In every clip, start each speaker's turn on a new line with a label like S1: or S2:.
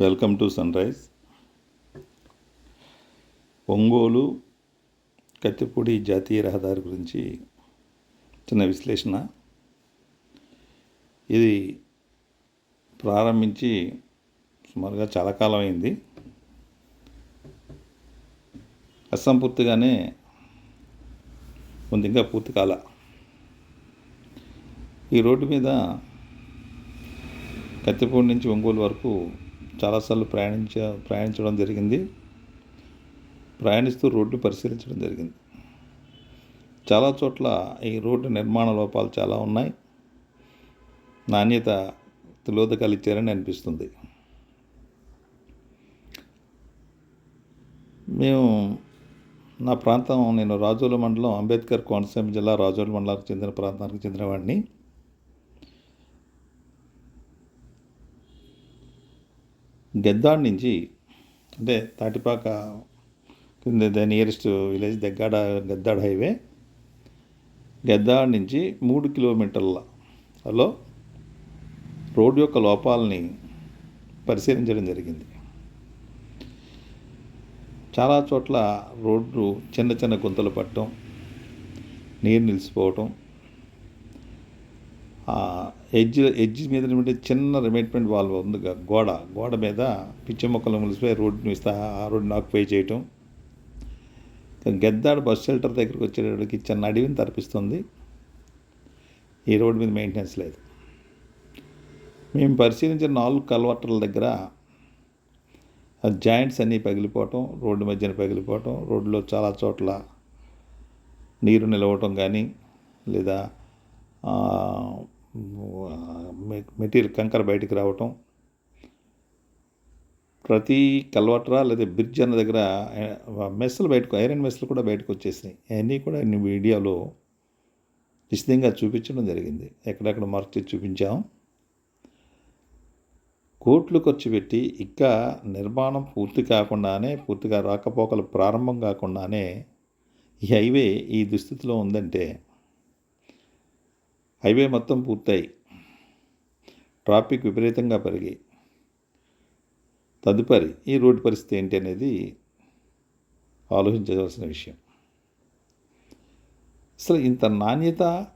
S1: Welcome to sunrise Ongole Kathipudi జాతీయ రహదారి గురించి చిన్న విశ్లేషణ. ఇది ప్రారంభించి సుమారుగా చాలా కాలం అయింది. అసంపూర్తిగానే ఉంది ఇంకా పూర్తి కాల. ఈ రోడ్డు మీద కత్తిపూడి నుంచి ఒంగోలు వరకు చాలాసార్లు ప్రయాణించ ప్రయాణించడం జరిగింది. ప్రయాణిస్తూ రోడ్డు పరిశీలించడం జరిగింది. చాలా చోట్ల ఈ రోడ్డు నిర్మాణ లోపాలు చాలా ఉన్నాయి. నాణ్యత తిలోదకాలు ఇచ్చారని అనిపిస్తుంది. మేము నా ప్రాంతం నేను రాజోలు మండలం అంబేద్కర్ కోనసీమ జిల్లా రాజోలు మండలానికి చెందిన ప్రాంతానికి చెందినవాడిని. గెద్దాడ్ నుంచి అంటే తాటిపాక కింద the nearest village Daggada Gaddad highway Gaddad నుంచి మూడు కిలోమీటర్ల హలో రోడ్డు యొక్క లోపాలని పరిశీలించడం జరిగింది. చాలా చోట్ల రోడ్డు చిన్న చిన్న గుంతలు పట్టడం నీరు నిలిచిపోవటం ఎడ్జ్ ఎడ్జ్ మీద చిన్న రిమైట్మెంట్ వాల్వ్ ఉంది గోడ. గోడ మీద పిచ్చి మొక్కలు ములిసిపోయి రోడ్డుని ఇస్తా ఆ రోడ్డుని ఆక్యుపై చేయటం. ఇంకా గెద్దాడు బస్ షెల్టర్ దగ్గరికి వచ్చేటప్పటికి చిన్న అడవిని తరపిస్తుంది. ఈ రోడ్డు మీద మెయింటెనెన్స్ లేదు. మేము పరిశీలించిన నాలుగు కల్వర్టర్ల దగ్గర జాయింట్స్ అన్నీ పగిలిపోవటం రోడ్డు మధ్యన పగిలిపోవటం రోడ్లో చాలా చోట్ల నీరు నిలవటం కానీ లేదా మెటీరియల్ కంకర బయటికి రావటం. ప్రతి కల్వట్రా లేదా బ్రిడ్జ్ అన్న దగ్గర మెస్సులు బయటకు ఐరన్ మెస్సులు కూడా బయటకు వచ్చేసినాయి. అవన్నీ కూడా ఇన్ని వీడియోలో నిశ్చితంగా చూపించడం జరిగింది. ఎక్కడెక్కడ మార్క్ చేసి చూపించాం. కోట్లు ఖర్చు పెట్టి ఇంకా నిర్మాణం పూర్తి కాకుండానే పూర్తిగా రాకపోకలు ప్రారంభం కాకుండానే ఈ హైవే ఈ దుస్థితిలో ఉందంటే హైవే మొత్తం పూర్తయి. ట్రాఫిక్ విపరీతంగా పెరిగి. తదుపరి ఈ రోడ్డు పరిస్థితి ఏంటి అనేది ఆలోచించవలసిన విషయం. అసలు ఇంత నాణ్యత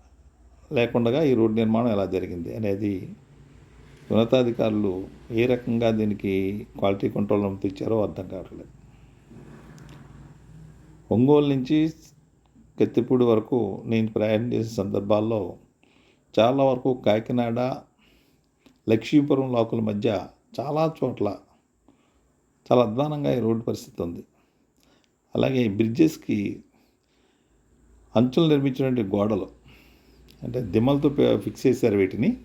S1: లేకుండా ఈ రోడ్డు నిర్మాణం ఎలా జరిగింది అనేది ఉన్నతాధికారులు ఏ రకంగా దీనికి క్వాలిటీ కంట్రోల్ తెచ్చారో అర్థం కావట్లేదు. ఒంగోలు నుంచి కత్తిపూడి వరకు నేను ప్రయాణం చేసిన సందర్భాల్లో చాలా వరకు కాకినాడ లక్ష్మీపురం లోకల మధ్య చాలా చోట్ల చాలా అధ్వానంగా ఈ రోడ్డు పరిస్థితి ఉంది. అలాగే ఈ బ్రిడ్జెస్కి అంచులు నిర్మించినటువంటి గోడలు అంటే దిమ్మలతో ఫిక్స్ చేశారు వీటిని.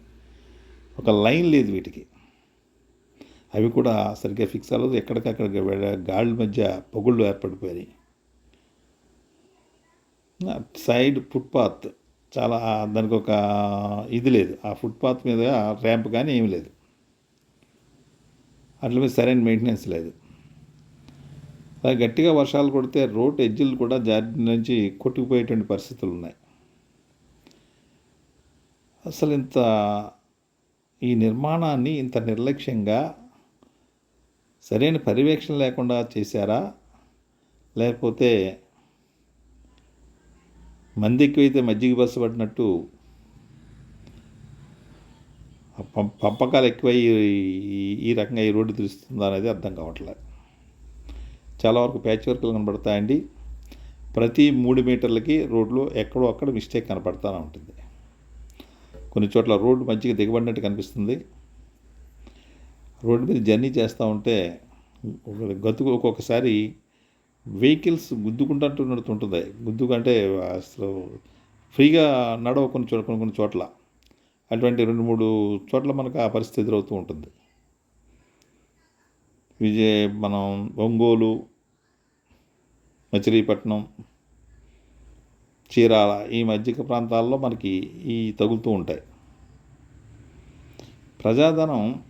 S1: ఒక లైన్ లేదు వీటికి. అవి కూడా సరిగ్గా ఫిక్స్ అవ్వలేదు. ఎక్కడికక్కడ గాళ్ళ మధ్య పొగుళ్ళు ఏర్పడిపోయాయి. సైడ్ ఫుట్పాత్ చాలా దానికి ఒక ఇది లేదు. ఆ ఫుట్పాత్ మీద ర్యాంప్ కానీ ఏమీ లేదు. అట్ల మీద సరైన మెయింటెనెన్స్ లేదు. అలా గట్టిగా వర్షాలు కొడితే రోడ్ ఎడ్జిలు కూడా జారి నుంచి కొట్టుకుపోయేటువంటి పరిస్థితులు ఉన్నాయి. అసలు ఇంత ఈ నిర్మాణాన్ని ఇంత నిర్లక్ష్యంగా సరైన పర్యవేక్షణ లేకుండా చేశారా? లేకపోతే మంది ఎక్కువైతే మజ్జిగ బస్సు పడినట్టు పంపకాలు ఎక్కువై ఈ- రకంగా ఈ రోడ్డు తెలుస్తుందా అనేది అర్థం కావట్లేదు చాలా వరకు ప్యాచ్ వర్క్లు కనబడతాయండి. ప్రతి మూడు మీటర్లకి రోడ్లో ఎక్కడో అక్కడ మిస్టేక్ కనపడతానే ఉంటుంది. కొన్ని చోట్ల రోడ్డు మంచిగా దిగబడినట్టు కనిపిస్తుంది. రోడ్డు మీద జర్నీ చేస్తూ ఉంటే ఒక గతుకు ఒక్కొక్కసారి వెహికల్స్ గుద్దుకుంటూ నడుతుంటుంది ఉంటుంది గుద్దుకంటే అసలు ఫ్రీగా నడవ కొన్ని చోట్ల కొన్ని కొన్ని చోట్ల. అటువంటి రెండు మూడు చోట్ల మనకు ఆ పరిస్థితి ఎదురవుతూ ఉంటుంది. విజయ మనం ఒంగోలు మచిలీపట్నం చీరాల ఈ మధ్య ప్రాంతాల్లో మనకి ఈ తగులుతూ ఉంటాయి. ప్రజాధనం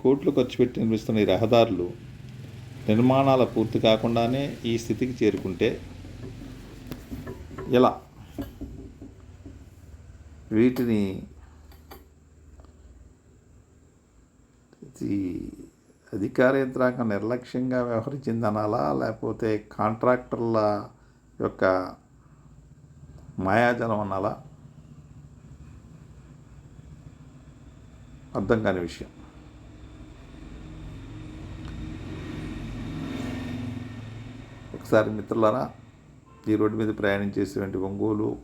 S1: కోట్లు ఖర్చు పెట్టి నిర్మిస్తున్న ఈ రహదారులు నిర్మాణాల పూర్తి కాకుండానే ఈ స్థితికి చేరుకుంటే ఎలా? వీటిని అధికార యంత్రాంగం నిర్లక్ష్యంగా వ్యవహరించింది అనాలా లేకపోతే కాంట్రాక్టర్ల యొక్క మాయాజలం అనాలా? అర్థం కాని విషయం. ఒకసారి మిత్రులారా ఈ రోడ్డు మీద ప్రయాణం చేసేటువంటి ఒంగోలు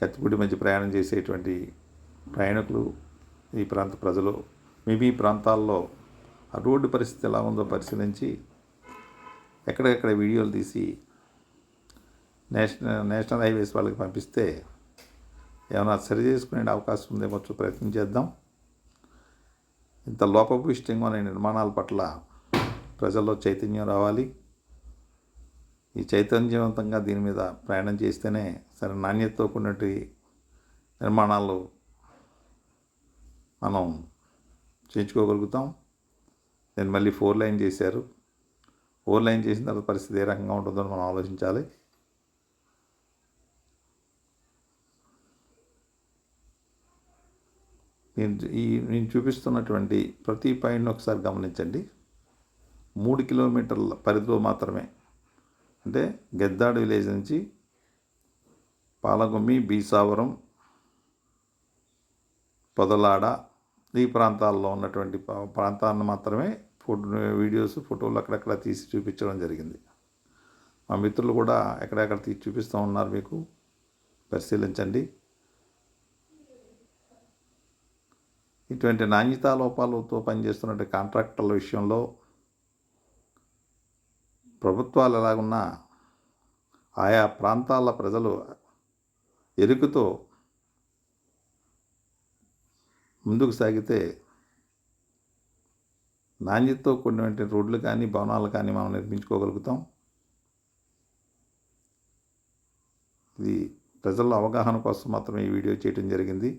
S1: కత్తిపూడి మధ్య ప్రయాణం చేసేటువంటి ప్రయాణికులు ఈ ప్రాంత ప్రజలు మీ మీ ప్రాంతాల్లో ఆ రోడ్డు పరిస్థితి ఎలా ఉందో పరిశీలించి ఎక్కడెక్కడ వీడియోలు తీసి నేషనల్ నేషనల్ హైవేస్ వాళ్ళకి పంపిస్తే ఏమైనా సరి చేసుకునే అవకాశం ఉందేమో ప్రయత్నం చేద్దాం. ఇంత లోపభూయిష్టంగా ఉన్న నిర్మాణాల పట్ల ప్రజల్లో చైతన్యం రావాలి. ఈ చైతన్యవంతంగా దీని మీద ప్రయాణం చేస్తేనే సరే నాణ్యతతో కూడినటువంటి నిర్మాణాలు మనం చేయించుకోగలుగుతాం. నేను మళ్ళీ ఫోర్ లైన్ చేశారు. ఫోర్ లైన్ చేసిన తర్వాత పరిస్థితి ఏ రకంగా ఉంటుందో మనం ఆలోచించాలి. నేను ఈ నేను చూపిస్తున్నటువంటి ప్రతి పాయింట్ని ఒకసారి గమనించండి. మూడు కిలోమీటర్ల పరిధిలో మాత్రమే అంటే గెద్దాడు విలేజ్ నుంచి పాలగొమ్మి బీసావరం పొదలాడ ఈ ప్రాంతాల్లో ఉన్నటువంటి ప్రాంతాలను మాత్రమే ఫోటో వీడియోస్ ఫోటోలు అక్కడక్కడ తీసి చూపించడం జరిగింది. మా మిత్రులు కూడా ఎక్కడెక్కడ తీసి చూపిస్తూ ఉన్నారు మీకు. పరిశీలించండి. ఇటువంటి నాణ్యతా లోపాలతో పనిచేస్తున్నటువంటి కాంట్రాక్టర్ల విషయంలో ప్రభుత్వాలు ఎలాగున్నా ఆయా ప్రాంతాల ప్రజలు ఎరుకుతో ముందుకు సాగితే నాణ్యతతో కూడినటువంటి రోడ్లు కానీ భవనాలు కానీ మనం నిర్మించుకోగలుగుతాం. ఇది ప్రజల అవగాహన కోసం మాత్రమే ఈ వీడియో చేయడం జరిగింది.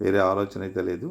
S1: వేరే ఆలోచన అయితే లేదు.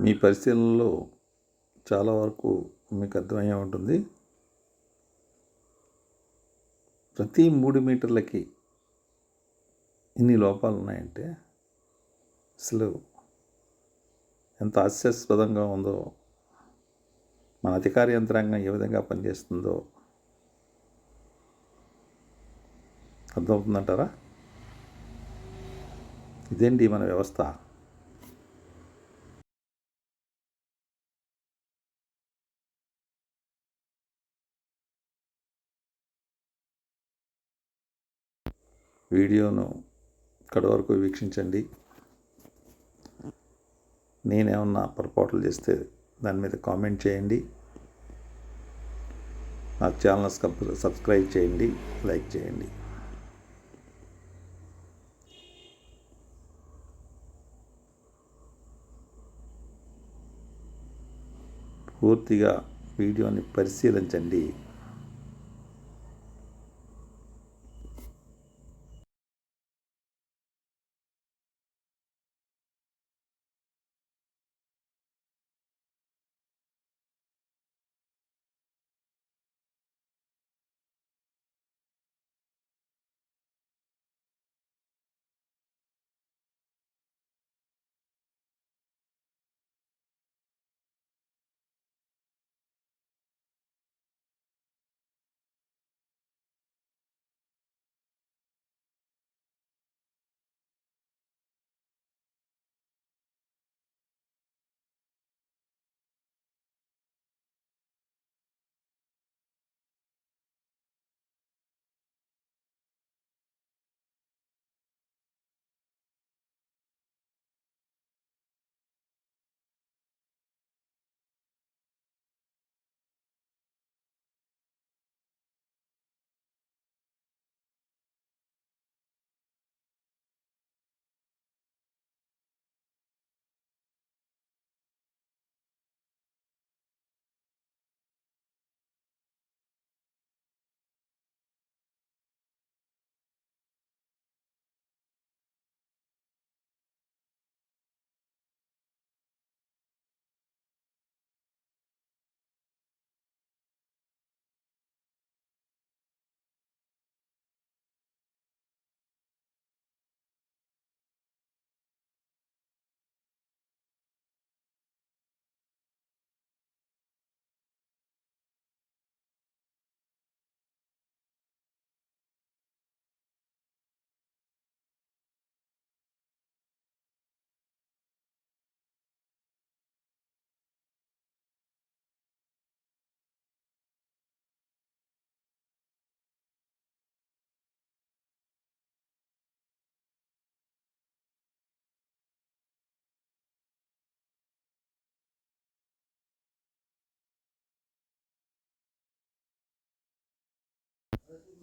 S1: మీ పరిశీలనలో చాలా వరకు మీకు అర్థమయ్యే ఉంటుంది. ప్రతి మూడు మీటర్లకి ఇన్ని లోపాలు ఉన్నాయంటే అసలు ఎంత హాస్యాస్పదంగా ఉందో మన అధికార యంత్రాంగం ఏ విధంగా పనిచేస్తుందో అర్థమవుతుందంటారా? ఇదేంటి మన వ్యవస్థ? వీడియోను ఇక్కడి వరకు వీక్షించండి. నేనేమన్నా పొరపాట్లు చేస్తే దాని మీద కామెంట్ చేయండి. నా ఛానల్ సబ్స్క్రైబ్ చేయండి లైక్ చేయండి. పూర్తిగా వీడియోని పరిశీలించండి.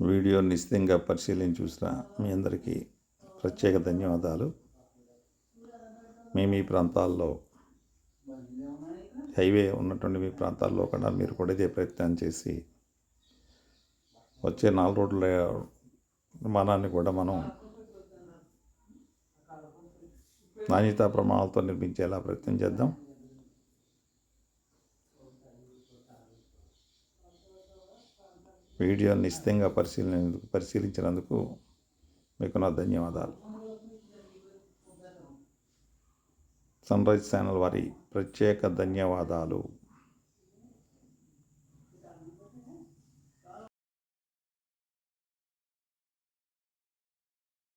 S1: వీడియో నిశ్చితంగా పరిశీలించి చూసిన మీ అందరికీ ప్రత్యేక ధన్యవాదాలు. మేము మీ ప్రాంతాల్లో హైవే ఉన్నటువంటి మీ ప్రాంతాల్లో కూడా మీరు కూడా ఇదే ప్రయత్నం చేసి వచ్చే నాలుగు రోడ్ల నిర్మాణాన్ని కూడా మనం నాణ్యతా ప్రమాణాలతో నిర్మించేలా ప్రయత్నం చేద్దాం. వీడియో నిశ్చితంగా పరిశీలన పరిశీలించినందుకు మీకు నా ధన్యవాదాలు. సన్ రైజ్ ఛానల్ వారి ప్రత్యేక ధన్యవాదాలు.